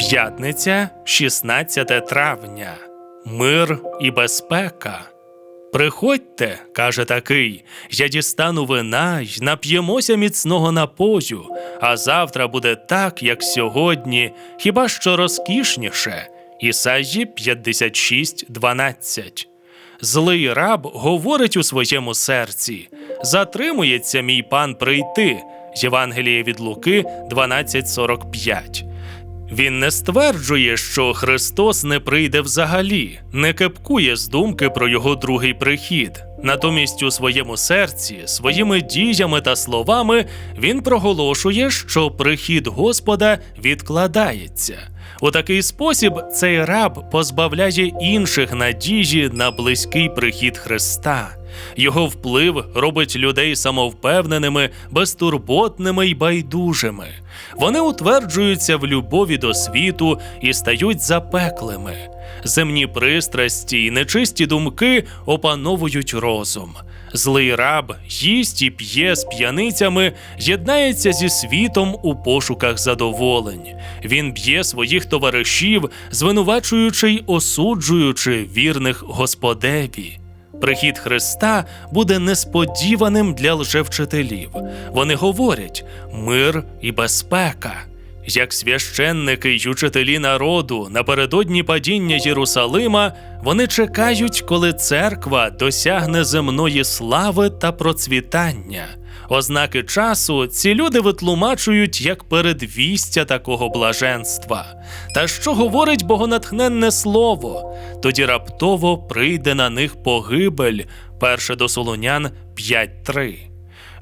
П'ятниця, 16 травня. Мир і безпека. Приходьте, каже такий, я дістану вина й нап'ємося міцного напою, а завтра буде так, як сьогодні, хіба що розкішніше. Ісаї 56.12 Злий раб говорить у своєму серці: Затримується мій пан прийти. Євангеліє від Луки 12.45 він не стверджує, що Христос не прийде взагалі, не кепкує з думки про його другий прихід. Натомість у своєму серці, своїми діями та словами він проголошує, що прихід Господа відкладається. У такий спосіб цей раб позбавляє інших надії на близький прихід Христа. Його вплив робить людей самовпевненими, безтурботними й байдужими. Вони утверджуються в любові до світу і стають запеклими. Земні пристрасті й нечисті думки опановують розум. Злий раб їсть і п'є з п'яницями, єднається зі світом у пошуках задоволень. Він б'є своїх товаришів, звинувачуючи й осуджуючи вірних Господеві. Прихід Христа буде несподіваним для лжевчителів. Вони говорять мир і безпека. Як священники й учителі народу напередодні падіння Єрусалима, вони чекають, коли церква досягне земної слави та процвітання. Ознаки часу ці люди витлумачують як передвістя такого блаженства. Та що говорить богонатхненне слово? Тоді раптово прийде на них погибель. Перше до Солонян 5.3.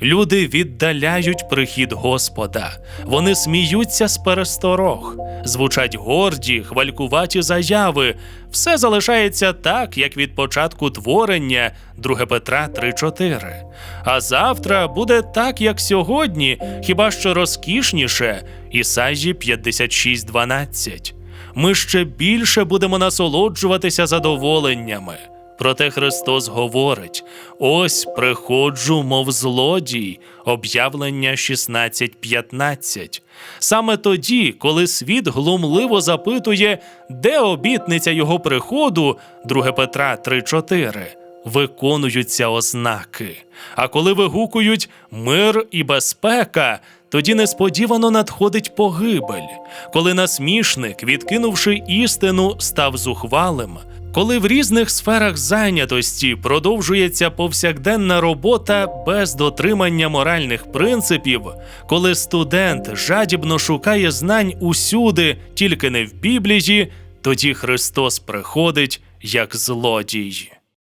Люди віддаляють прихід Господа, вони сміються з пересторог, звучать горді, хвалькуваті заяви. Все залишається так, як від початку творення 2 Петра 3.4. А завтра буде так, як сьогодні, хіба що розкішніше Ісаї 56.12. Ми ще більше будемо насолоджуватися задоволеннями. Проте Христос говорить: ось приходжу, мов злодій, об'явлення 16.15. Саме тоді, коли світ глумливо запитує, де обітниця його приходу, 2 Петра 3.4, виконуються ознаки. А коли вигукують мир і безпека, тоді несподівано надходить погибель, коли насмішник, відкинувши істину, став зухвалим. Коли в різних сферах зайнятості продовжується повсякденна робота без дотримання моральних принципів, коли студент жадібно шукає знань усюди, тільки не в Біблії, тоді Христос приходить як злодій.